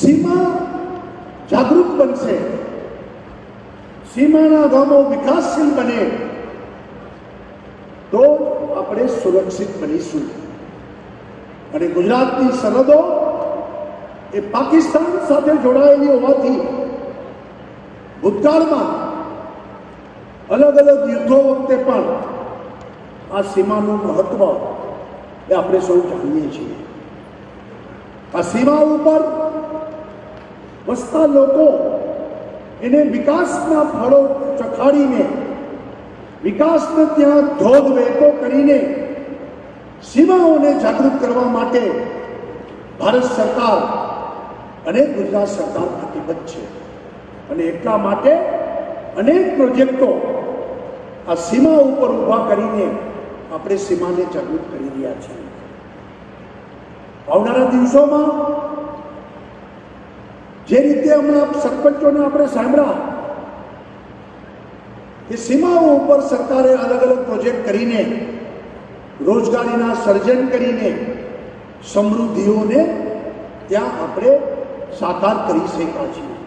સીમા જાગૃત બનશે. સીમાના ગામો વિકાસશીલ બને. તો આપણે સુરક્ષિત બનીશું. અને ગુજરાતની સરહદો એ પાકિસ્તાન સાથે જોડાયેલી હોવાથી ભૂતકાળમાં અલગ અલગ યુદ્ધો વખતે પણ આ સીમાનું મહત્વ એ આપણે સૌ જાણીએ છીએ. આ સીમા ઉપર વસતા લોકો એને વિકાસના ફળો ચખાડીને, વિકાસને ત્યાં ધોધ વહેતો કરીને સીમાઓને જાગૃત કરવા માટે ભારત સરકાર અને ગુજરાત સરકાર પ્રતિબદ્ધ છે. અને એટલા માટે અનેક પ્રોજેક્ટો આ સીમા ઉપર ઊભા કરીને આપણે સીમાને જાગૃત કરી રહ્યા છીએ. આવનારા દિવસોમાં જે રીતે હમણાં સરપંચોને આપણે સાંભળ્યા કે સીમાઓ ઉપર સરકારે અલગ અલગ પ્રોજેક્ટ કરીને, રોજગારીના સર્જન કરીને સમૃદ્ધિઓને ત્યાં આપણે સાકાર કરી શક્યા છીએ.